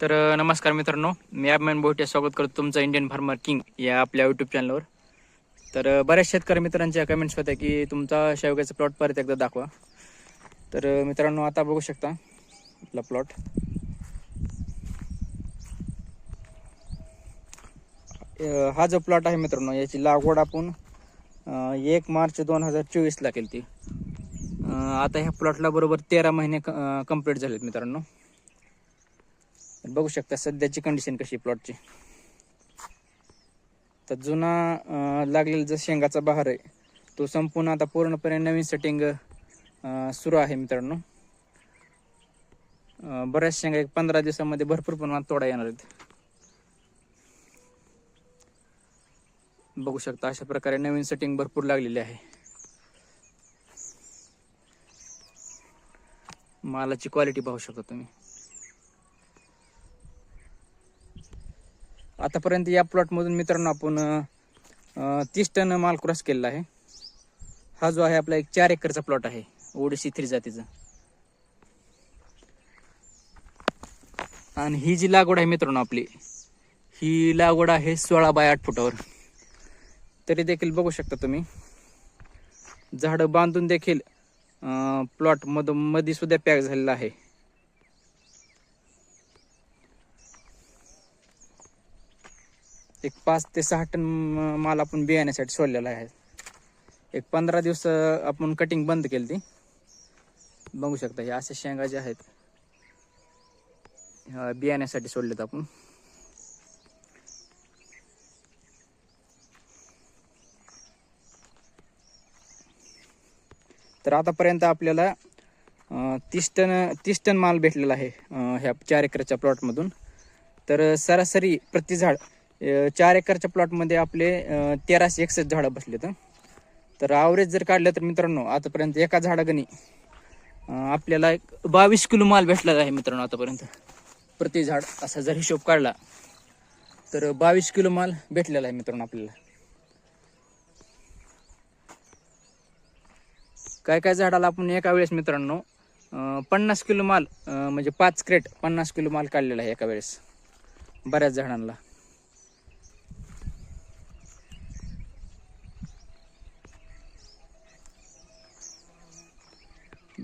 तर नमस्कार मित्रांनो. मी अभिमान बोटे स्वागत करतो तुमचं इंडियन फार्मर किंग या आपल्या यूट्यूब चॅनलवर तर बऱ्याच शेतकरी मित्रांच्या कमेंट्स होत्या की तुमचा शेवग्याचा प्लॉट परत एकदा दाखवा. तर मित्रांनो आता बघू शकता आपला प्लॉट हा जो प्लॉट आहे मित्रांनो याची लागवड आपण एक मार्च दोन हजार चोवीसला केली ती आता ह्या प्लॉटला बरोबर तेरा महिने कंप्लीट झालेत मित्रांनो. बघू शकता सध्याची कंडिशन कशी प्लॉटची तर जुना लागलेला जो शेंगाचा बहार आहे तो संपूर्ण आता पूर्णपणे नवीन सेटिंग सुरू आहे मित्रांनो. बऱ्याच शेंगा एक पंधरा दिवसामध्ये भरपूर प्रमाणात तोडा येणार आहेत. बघू शकता अशा प्रकारे नवीन सेटिंग भरपूर लागलेली आहे. मालाची क्वालिटी पाहू शकता तुम्ही. आतापर्यंत या प्लॉटमधून मित्रांनो आपण तीस टन माल क्रॉस केलेला आहे. हा जो आहे आपला एक चार एकरचा प्लॉट आहे ओडिसी थ्री जातीचा. आणि ही जी लागवड आहे मित्रांनो आपली ही लागवड आहे सोळा बाय आठ फुटावर. तरी देखील बघू शकता तुम्ही झाडं बांधून देखील प्लॉट मधमध्ये सुद्धा पॅक झालेला आहे. एक पाच ते सहा टन माल आपण बियाण्यासाठी सोडलेला आहे. एक पंधरा दिवस आपण कटिंग बंद केली ती. बघू शकता हे असे शेंगा जे आहेत बियाण्यासाठी सोडलेत आपण. तर आतापर्यंत आपल्याला तीस टन तीस टन माल भेटलेला आहे ह्या चार एकरच्या प्लॉटमधून तर सरासरी प्रति झाड चार एकरच्या प्लॉटमध्ये आपले तेराशे एकसष्ट झाडं बसलेत तर ॲव्हरेज जर काढलं तर मित्रांनो आतापर्यंत एका झाडागणी आपल्याला एक बावीस किलो माल भेटलेला आहे मित्रांनो आतापर्यंत. प्रति झाड असा जर हिशोब काढला तर बावीस किलो माल भेटलेला आहे मित्रांनो आपल्याला. काय काय झाडाला आपण एका वेळेस मित्रांनो पन्नास किलो माल म्हणजे पाच क्रेट पन्नास किलो माल काढलेला आहे एका वेळेस बऱ्याच झाडांना.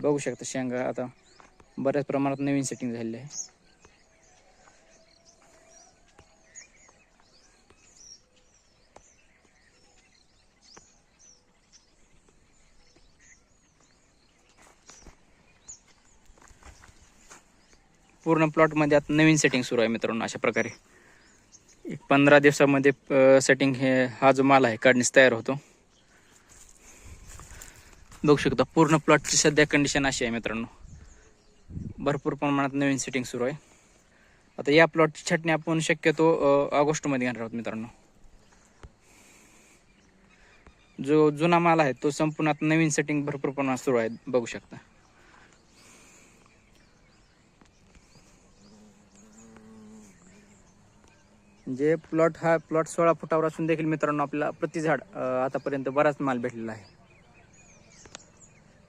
बघू शकता शेंगा. आता बऱ्याच प्रमाणात नवीन सेटिंग झालेली आहे. पूर्ण प्लॉटमध्ये आता नवीन सेटिंग सुरू आहे मित्रांनो अशा प्रकारे. एक पंधरा दिवसामध्ये सेटिंग हे हा जो माल आहे काढणीस तयार होतो. बघू शकता. पूर्ण प्लॉटची सध्या कंडिशन अशी आहे मित्रांनो. भरपूर प्रमाणात नवीन सेटिंग सुरू आहे. आता या प्लॉटची छाटणी आपण शक्यतो ऑगस्टमध्ये घेणार आहोत मित्रांनो. जो जुना माल आहे तो संपूर्ण आता नवीन सेटिंग भरपूर प्रमाणात सुरू आहे. बघू शकता. जे प्लॉट हा प्लॉट सोळा फुटावर असून देखील मित्रांनो आपल्याला प्रति झाड आतापर्यंत बराच माल भेटलेला आहे.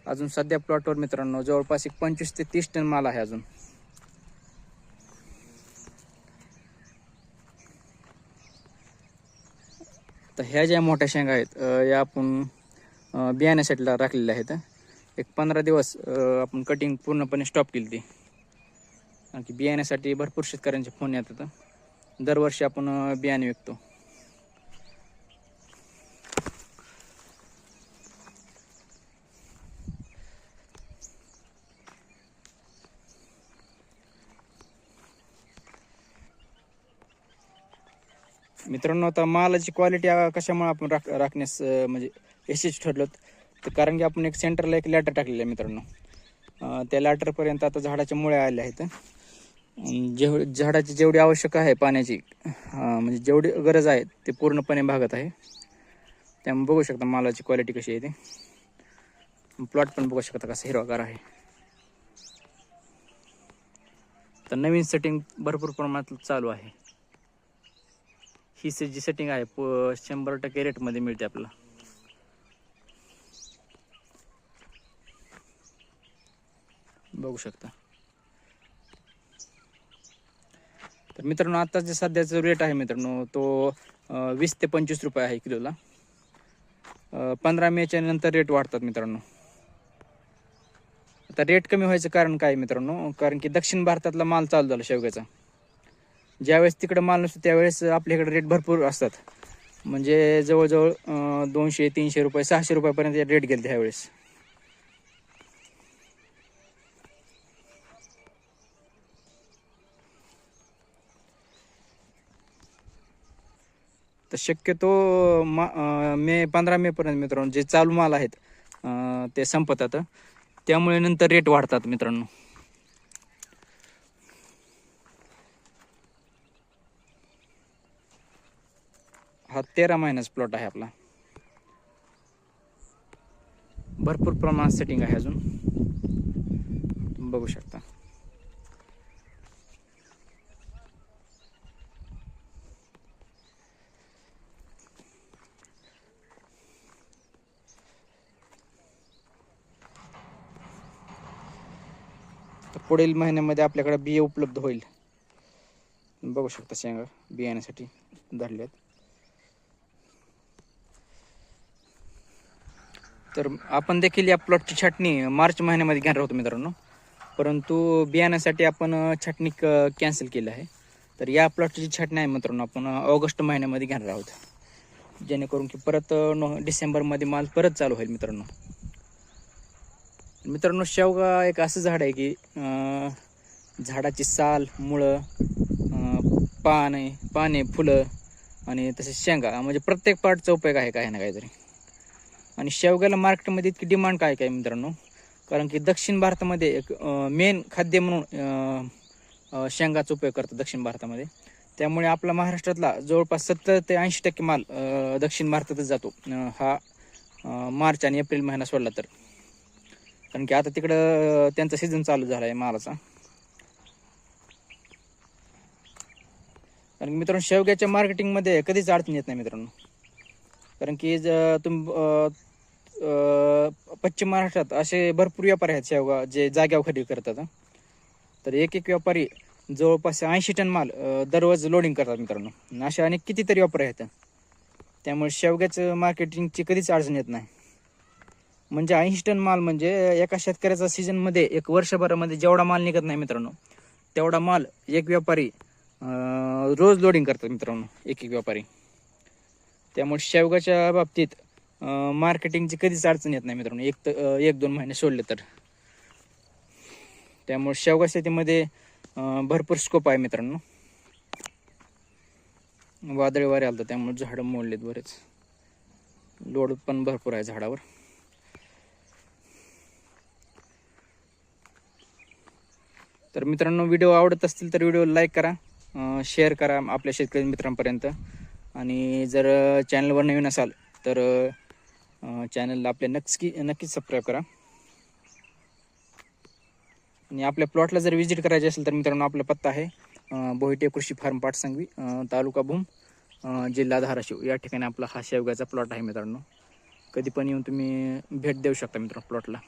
अजून सध्या प्लॉटवर मित्रांनो जवळपास एक पंचवीस ते तीस टन माल आहे अजून. तर ह्या ज्या मोठ्या शेंगा आहेत या आपण अ, बियाण्यासाठी राखलेल्या आहेत. एक पंधरा दिवस आपण कटिंग पूर्णपणे स्टॉप केली ती. कारण की बियाण्यासाठी भरपूर शेतकऱ्यांचे फोन येतात. दरवर्षी आपण बियाणे विकतो. मित्रांनो आता मालाची क्वालिटी कशामुळे आपण राख राखण्यास म्हणजे यशस्वी ठरलो तर कारण की आपण एक सेंटरला एक लॅटर टाकलेलं आहे मित्रांनो. त्या लॅटरपर्यंत आता झाडाच्या मुळ्या आल्या आहेत. जेव झाडाची जेवढी आवश्यक आहे पाण्याची म्हणजे जेवढी गरज आहे ते पूर्णपणे भागत आहे. त्यामुळे बघू शकता मालाची क्वालिटी कशी आहे ते. प्लॉट पण बघू शकता कसा हिरवागार आहे. तर नवीन सेटिंग भरपूर प्रमाणात चालू आहे. ही जी सेटिंग आहे प- शंभर टक्के रेटमध्ये मिळते आपल्याला. बघू शकता. तर मित्रांनो आता जे सध्याचा रेट आहे मित्रांनो तो वीस ते पंचवीस रुपये आहे किलोला. पंधरा मेच्या नंतर रेट वाढतात मित्रांनो. आता रेट कमी व्हायचं कारण काय मित्रांनो? कारण की दक्षिण भारतातला माल चालू झाला शेवग्याचा. ज्यावेळेस तिकडं माल नसतो त्यावेळेस आपल्याकडे रेट भरपूर असतात. म्हणजे जवळजवळ दोनशे तीनशे रुपये सहाशे रुपयापर्यंत रेट गेले त्यावेळेस तर शक्यतो मा मे पंधरा मेपर्यंत मित्रांनो जे चालू माल आहेत ते संपतात. त्यामुळे नंतर रेट वाढतात मित्रांनो. हा तेरा महिन्याच प्लॉट आहे आपला. भरपूर प्रमाणात सेटिंग आहे अजून. बघू शकता. तर पुढील महिन्यामध्ये आपल्याकडे बिये उपलब्ध होईल. बघू शकता शेंगा बियाण्यासाठी धरल्यात तर आपण देखील या प्लॉटची छाटणी मार्च महिन्यामध्ये घेणार होतो मित्रांनो. परंतु बियाण्यासाठी आपण छाटणी छाटणी कॅन्सल केली आहे. तर या प्लॉटची जी छाटणी आहे मित्रांनो आपण ऑगस्ट महिन्यामध्ये घेणार आहोत. जेणेकरून की परत नो डिसेंबरमध्ये माल परत चालू होईल मित्रांनो. मित्रांनो शेवगा एक असं झाड आहे की झाडाची साल मुळं पाने पाने फुलं आणि तसेच शेंगा म्हणजे प्रत्येक पार्टचा उपयोग आहे काही ना काहीतरी. आणि शेवग्याला मार्केटमध्ये इतकी डिमांड काय काय मित्रांनो? कारण की दक्षिण भारतामध्ये एक मेन खाद्य म्हणून शेंगाचा उपयोग करतात दक्षिण भारतामध्ये. त्यामुळे आपला महाराष्ट्रातला जवळपास सत्तर ते ऐंशी टक्के माल दक्षिण भारतातच जातो. हा मार्च आणि एप्रिल महिना सोडला तर. कारण की आता तिकडं त्यांचा सीझन चालू झाला आहे मालाचा. कारण की मित्रांनो शेवग्याच्या मार्केटिंगमध्ये कधीच अडचण येत नाही मित्रांनो. कारण की ज- तुम पश्चिम महाराष्ट्रात असे भरपूर व्यापारी आहेत शेवगा जे जाग्यावर खरेदी करतात तर एक एक व्यापारी जवळपास ऐंशी टन माल दररोज लोडिंग करतात मित्रांनो. असे अनेक कितीतरी व्यापारी आहेत. त्यामुळे शेवग्याचं मार्केटिंगची कधीच अडचण येत नाही. म्हणजे ऐंशी टन माल म्हणजे एका शेतकऱ्याचा सीझनमध्ये एक वर्षभरामध्ये जेवढा माल निघत नाही मित्रांनो तेवढा माल एक व्यापारी रोज लोडिंग करतात मित्रांनो एक एक व्यापारी. त्यामुळे शेवगाच्या बाबतीत मार्केटिंगची कधीच अडचण येत नाही मित्रांनो. एक तर एक दोन महिने सोडले तर. त्यामुळे शेवगा शेतीमध्ये भरपूर स्कोप आहे मित्रांनो. वादळी वारे आलं त्यामुळे झाडं मोडलेत बरेच. लोड पण भरपूर आहे झाडावर. तर मित्रांनो व्हिडिओ आवडत असतील तर व्हिडिओ लाईक करा शेअर करा आपल्या शेतकरी मित्रांपर्यंत. आणि जर चॅनलवर नवीन असाल तर चॅनलला आपल्या नक्की नक्कीच सबस्क्राईब करा. आणि आपल्या प्लॉटला जर व्हिजिट करायचे असेल तर मित्रांनो आपला पत्ता आहे बोहिटे कृषी फार्म पाटसंगवी सांगवी तालुका भूम जिल्हा धाराशिव. या ठिकाणी आपला हा शेवगाचा प्लॉट आहे मित्रांनो. कधी पण येऊन तुम्ही भेट देऊ शकता मित्रांनो प्लॉटला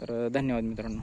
तर धन्यवाद मित्रांनो.